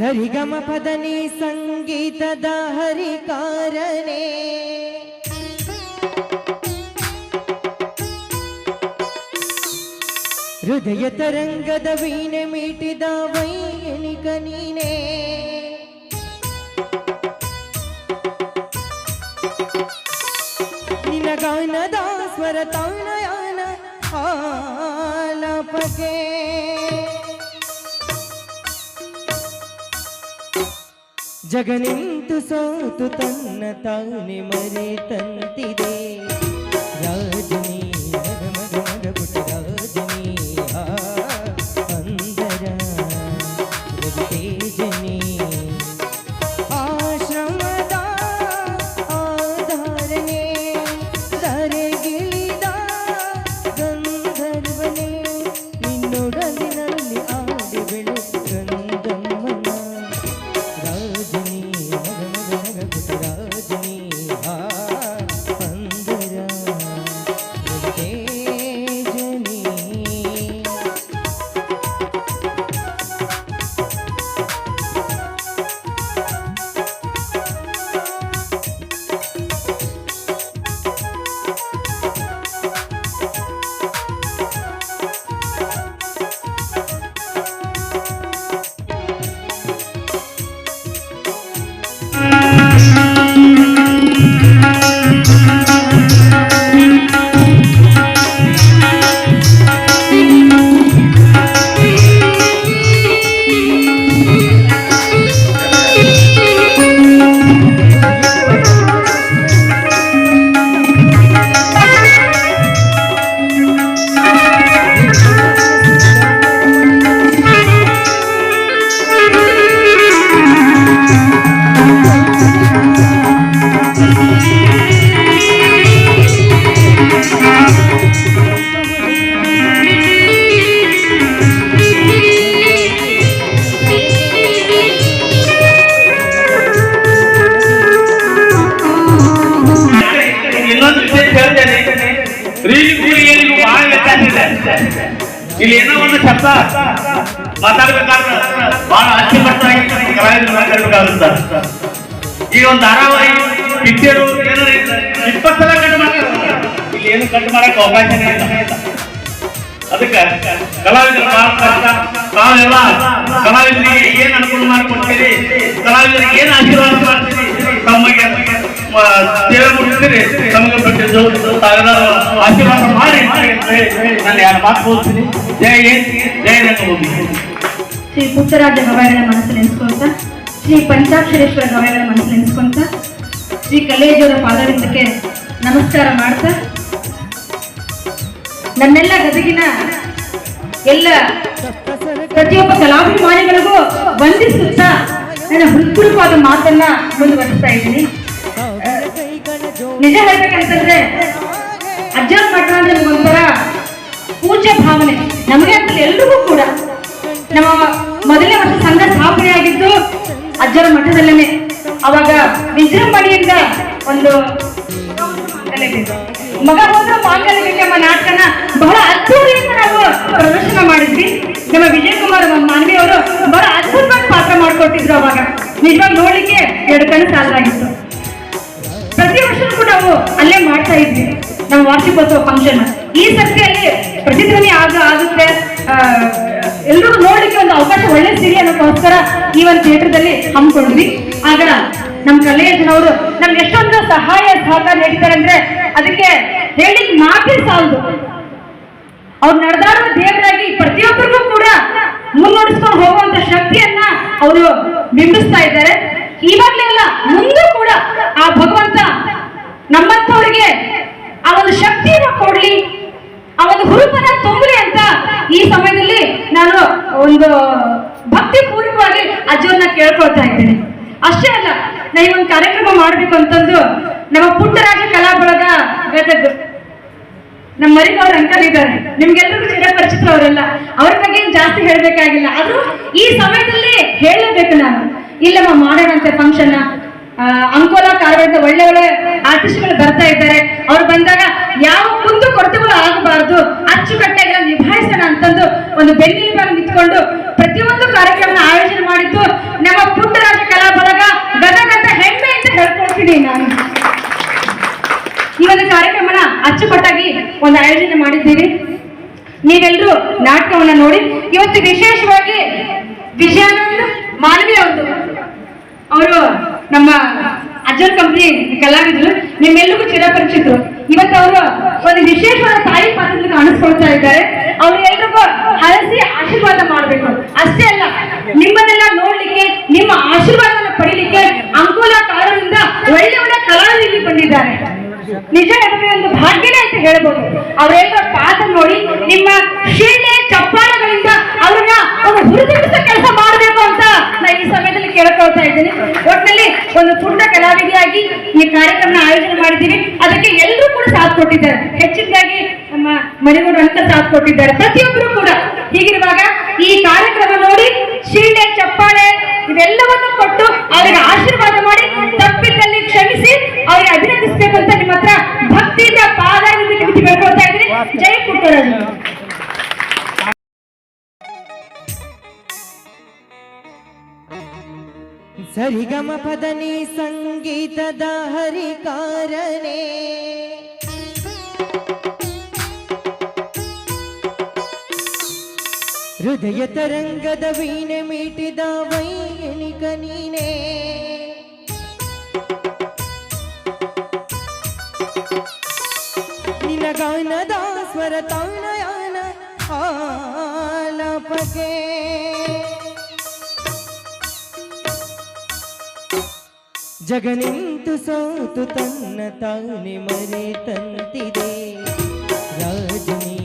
ಸರಿಗಮ ಪದನಿ ಸಂಗೀತದ ಹರಿಕಾರನೇ. ಹೃದಯ ತರಂಗದ ವೀಣೆ ಮೀಟಿದ ವೈಣಿಕ ನೀನೇ. ನಿನ್ನ ಗಾನದ ಸ್ವರ ತಾಣಯಾನ ಆಲಾಪಕ್ಕೆ ಜಗ ನಿಂತು ಸೋತು ತನ್ನ ತಾನೆ ಮರೆತಂತಿದೆ ಹೇಳ್ತೇನೆ ರೀಲ್ ಬಹಳ ವ್ಯತ್ಯಾಸ ಇದೆ. ಇಲ್ಲಿ ಏನೋ ಒಂದು ಶಬ್ದ. ಮಾತಾಡ್ಬೇಕಾದ್ರೆ ಬಹಳ ಅಚ್ಚುಕಟ್ಟಾಗಿ ಕಲಾವಿದರು ಮಾತಾಡ್ಬೇಕಾಗುತ್ತೆ. ಈಗ ಒಂದು ಧಾರಾವಾಹಿ ಪಿಕ್ಚರು ಏನೋ ಇಪ್ಪತ್ತು ಸಲ ಕಟ್ ಮಾಡ್ತಾರೆ ಇಲ್ಲಿ ಏನು ಕಟ್ ಮಾಡಕ್ ಅವಕಾಶನೇ ಇಲ್ಲ. ಅದಕ್ಕೆ ಕಲಾವಿದರು ಬಹಳ ಕಷ್ಟ ತಾವೆಲ್ಲ ಕಲಾವಿದರಿಗೆ ಏನ್ ಅನುಕೂಲ ಮಾಡಿಕೊಡ್ತೀರಿ? ಕಲಾವಿದರಿಗೆ ಏನ್ ಆಶೀರ್ವಾದ ಮಾಡ್ತೀರಿ? ತಮಗೆ ಆಶೀರ್ವಾದ ಮಾಡಿ ನಾನು ಯಾರು ಜಯ ಜಯ ಶ್ರೀ ಪುಟ್ಟರಾಜ ಗವಾಯಿಗಳ ಮನಸ್ಸು ನೆನೆಸ್ಕೊಂತ, ಶ್ರೀ ಪಂಚಾಕ್ಷರೇಶ್ವರ ಗವಾಯಿಗಳ ಮನಸ್ಸು ನೆನೆಸ್ಕೊಂತ, ಶ್ರೀ ಕಲೇಜರ ಪಾದರಿಂದಕ್ಕೆ ನಮಸ್ಕಾರ ಮಾಡ್ತಾ, ನನ್ನೆಲ್ಲ ಗದಗಿನ ಎಲ್ಲ ಪ್ರತಿಯೊಬ್ಬ ಕಲಾಭಿಮಾನಿಗಳಿಗೂ ವಂದಿಸುತ್ತಾ ನನ್ನ ಹೃತ್ಪೂರ್ವವಾದ ಮಾತನ್ನ ಮುಂದುವರಿಸ್ತಾ ಇದ್ದೀನಿ. ನಿಜ ಹೇಳ್ಬೇಕಂತಂದ್ರೆ ಅಜ್ಜನ ಮಠ ಅಂದ್ರೆ ಒಂಥರ ಪೂಜ್ಯ ಭಾವನೆ. ನಮಗೆ ಅಂತ ಎಲ್ರಿಗೂ ಕೂಡ ನಮ್ಮ ಮೊದಲನೇ ವರ್ಷ ಸಂಘ ಸ್ಥಾಪನೆ ಆಗಿದ್ದು ಅಜ್ಜರ ಮಠದಲ್ಲೇನೆ. ಅವಾಗ ವಿಜೃಂಭಣೆಯಿಂದ ಒಂದು ಮಗ ಹೋದ್ರ ಮಾಂಗಲ್ಯ ಎಂಬ ನಾಟಕನ ಬಹಳ ಅದ್ಭುತದಿಂದ ನಾವು ಪ್ರದರ್ಶನ ಮಾಡಿದ್ವಿ. ನಮ್ಮ ವಿಜಯ್ ಕುಮಾರ್ ಮಾನ್ವಿ ಅವರು ಬಹಳ ಅದ್ಭುತವಾಗಿ ಪಾತ್ರ ಮಾಡ್ಕೊಟ್ಟಿದ್ರು ಅವಾಗ. ನಿಜವಾಗಿ ನೋಡ್ಲಿಕ್ಕೆ ಎರಡು ಕಣ್ಣು ಸಾಲಾಗಿತ್ತು ಪ್ರತಿ ವರ್ಷ ಕೂಡ ನಾವು ಅಲ್ಲೇ ಮಾಡ್ತಾ ಇದ್ವಿ. ನಮ್ಮ ವಾರ್ಷಿಕೋತ್ಸವ ಫಂಕ್ಷನ್ ಈ ಸರ್ತಿಯಲ್ಲಿ ಪ್ರತಿಧ್ವನಿ ಆಗ ಆಗುತ್ತೆ. ಎಲ್ರಿಗೂ ನೋಡ್ಲಿಕ್ಕೆ ಒಂದು ಅವಕಾಶ ಒಳ್ಳೆ ಸಿರಿ ಅನ್ನೋಕ್ಕೋಸ್ಕರ ಈ ಒಂದು ಥಿಯೇಟರ್ದಲ್ಲಿ ಹಮ್ಮಿಕೊಂಡ್ವಿ ಆಗ ನಮ್ಮ ಕಲೆಯಜ್ಜನವರು ನಮ್ಗೆ ಎಷ್ಟೊಂದು ಸಹಾಯ ಸಹಕಾರ ನೀಡಿದ್ದಾರೆ ಅಂದ್ರೆ ಅದಕ್ಕೆ ಹೇಳಿ ಮಾತೇ ಸಾಲದು. ಅವ್ರು ನಡೆದಾಡುವ ದೇವರಾಗಿ ಪ್ರತಿಯೊಬ್ಬರಿಗೂ ಕೂಡ ಮುನ್ನಡೆಸ್ಕೊಂಡು ಹೋಗುವಂತ ಶಕ್ತಿಯನ್ನ ಅವರು ಬಿಂಬಿಸ್ತಾ ಇದ್ದಾರೆ. ಇವಾಗ್ಲೇ ಅಲ್ಲ ಮುಂದೂ ಕೂಡ ಆ ಭಗವಂತ ನಮ್ಮಂತವ್ರಿಗೆ ಆ ಒಂದು ಶಕ್ತಿಯನ್ನ ಕೊಡ್ಲಿ, ಆ ಒಂದು ಹುರುಪನ ತುಂಬಲಿ ಅಂತ ಈ ಸಮಯದಲ್ಲಿ ನಾನು ಒಂದು ಭಕ್ತಿ ಪೂರ್ವಕವಾಗಿ ಅಜ್ಜವ್ರನ್ನ ಕೇಳ್ಕೊಳ್ತಾ ಇದ್ದೇನೆ. ಅಷ್ಟೇ ಅಲ್ಲ, ನಾ ಒಂದು ಕಾರ್ಯಕ್ರಮ ಮಾಡ್ಬೇಕು ಅಂತಂದು ನಮ್ಮ ಪುಟ್ಟರಾಜ ಕಲಾ ಬಳಗ ಬೇಕು ನಮ್ಮ ಮರಿಗೌರ ಅಂಕಲ್ ಇದ್ದಾರೆ. ನಿಮ್ಗೆಲ್ಲರಿಗೂ ಚಿರಪರಿಚಿತ ಅವರೆಲ್ಲ ಅವ್ರ ಬಗ್ಗೆ ಜಾಸ್ತಿ ಹೇಳ್ಬೇಕಾಗಿಲ್ಲ. ಆದ್ರೂ ಈ ಸಮಯದಲ್ಲಿ ಹೇಳಬೇಕು ನಾನು. ಇಲ್ಲಮ್ಮ, ಮಾಡೋಣಂತೆ ಫಂಕ್ಷನ್ ಅಂಕೋಲ ಕಾರವಾರದ ಒಳ್ಳೆ ಒಳ್ಳೆ ಆರ್ಟಿಸ್ಟ್ಗಳು ಬರ್ತಾ ಇದ್ದಾರೆ. ಅವ್ರು ಬಂದಾಗ ಯಾವ ಕುಂದು ಕೊರತೆಗಳು ಆಗಬಾರ್ದು, ಅಚ್ಚುಕಟ್ಟಾಗಿ ನಿಭಾಯಿಸೋಣ ಅಂತಂದು ಒಂದು ಬೆನ್ನಿಲುಬಾಗಿ ನಿಂತ್ಕೊಂಡು ಪ್ರತಿಯೊಂದು ಕಾರ್ಯಕ್ರಮ ಆಯೋಜನೆ ಮಾಡಿದ್ದು ನಮ್ಮ ಪುಟ್ಟರಾಜ ಕಲಾ ಬಳಗ ಗದಗಂತ ಹೆಮ್ಮೆ ಅಂತ ಹೇಳ್ಕೊಳ್ತೀನಿ ನಾನು. ಈ ಒಂದು ಕಾರ್ಯಕ್ರಮನ ಅಚ್ಚುಕಟ್ಟಾಗಿ ಒಂದು ಆಯೋಜನೆ ಮಾಡಿದ್ದೀರಿ ನೀವೆಲ್ಲರೂ ನಾಟಕವನ್ನ ನೋಡಿ, ಇವತ್ತು ವಿಶೇಷವಾಗಿ ವಿಜಯಾನಂದ್ ಮಾನವೀಯ ಒಂದು ಅವರು ನಮ್ಮ ಅಜ್ಜರ್ ಕಂಪ್ನಿ ಕಲಾವಿದರು ನಿಮ್ಮೆಲ್ಲರಿಗೂ ಚಿರಪರಿಚಿತರು. ಇವತ್ತು ಅವರು ಒಂದು ವಿಶೇಷವಾದ ತಾಯಿ ಪಾತ್ರದಲ್ಲಿ ಕಾಣಿಸ್ಕೊಳ್ತಾ ಇದ್ದಾರೆ. ಅವ್ರು ಎಲ್ರಿಗೂ ಹರಸಿ ಆಶೀರ್ವಾದ ಮಾಡಬೇಕು. ಅಷ್ಟೇ ಅಲ್ಲ, ನಿಮ್ಮನ್ನೆಲ್ಲ ನೋಡ್ಲಿಕ್ಕೆ, ನಿಮ್ಮ ಆಶೀರ್ವಾದವನ್ನು ಪಡಿಲಿಕ್ಕೆ ಅನುಕೂಲಕಾರರಿಂದ ಒಳ್ಳೆ ಒಳ್ಳೆ ಕಲಾವಿದ ಬಂದಿದ್ದಾರೆ. ನಿಜ ನಮಗೆ ಒಂದು ಭಾಗ್ಯನೇ ಅಂತ ಹೇಳ್ಬೋದು. ಅವರೆಲ್ಲರ ಪಾತ್ರ ನೋಡಿ, ನಿಮ್ಮ ಶಿಳ್ಳೆ ಚಪ್ಪಾಳೆಗಳಿಂದ ಅವ್ರನ್ನ ಒಂದು ಹುರಿದುಂಬಿಸ ಕೆಲಸ ಮಾಡಬೇಕು ಅಂತ ನಾನು ಈ ಸಮಯದಲ್ಲಿ ಕೇಳ್ಕೊಳ್ತಾ ಇದ್ದೀನಿ ಒಟ್ಟಿನಲ್ಲಿ ಒಂದು ಪುಟ್ಟ ಕಲಾವಿದೆಯಾಗಿ ಈ ಕಾರ್ಯಕ್ರಮ ಆಯೋಜನೆ ಮಾಡಿದ್ದೀವಿ. ಅದಕ್ಕೆ ಎಲ್ಲರೂ ಕೂಡ ಸಾಥ್ ಕೊಟ್ಟಿದ್ದಾರೆ. ಹೆಚ್ಚಿನದಾಗಿ ನಮ್ಮ ಮನೆಗೌಡ ಅಂತ ಸಾಥ್ ಕೊಟ್ಟಿದ್ದಾರೆ. ಪ್ರತಿಯೊಬ್ಬರು ಕೂಡ ಹೀಗಿರುವಾಗ ಈ ಕಾರ್ಯಕ್ರಮ ನೋಡಿ ಶೀಲೆ ಚಪ್ಪಾಳೆ ಇವೆಲ್ಲವನ್ನು ಕೊಟ್ಟು ಅವರಿಗೆ ಆಶೀರ್ವಾದ ಮಾಡಿ ತಪ್ಪಿದ್ದಲ್ಲಿ ಕ್ಷಮಿಸಿ ಅವರಿಗೆ ಅಭಿನಂದಿಸಬೇಕಂತ ನಿಮ್ಮ ಹತ್ರ ಭಕ್ತಿಯಿಂದ ಕಿವಿಟಿ ಬೇಡ್ಕೊಳ್ತಾ ಇದ್ದೀನಿ. ಜೈ ಪುಟ್ಟರಾಜು ಸರಿಗಮ ಪದನಿ ಸಂಗೀತದ ಹರಿಕಾರನೇ ಹೃದಯ ತರಂಗದ ವೀಣೆ ಮೀಟಿದ ವೈಣಿಕ ನೀನೇ ನಿನಗಾನದ ಸ್ವರ ತಾಣಯಾನ ಆಲಾಪಕೆ ಜಗನಿಂತು ಸೋತು ತನ್ನ ತಾನೆ ಮರೆತಂತಿದೆ ರಾಜನಿ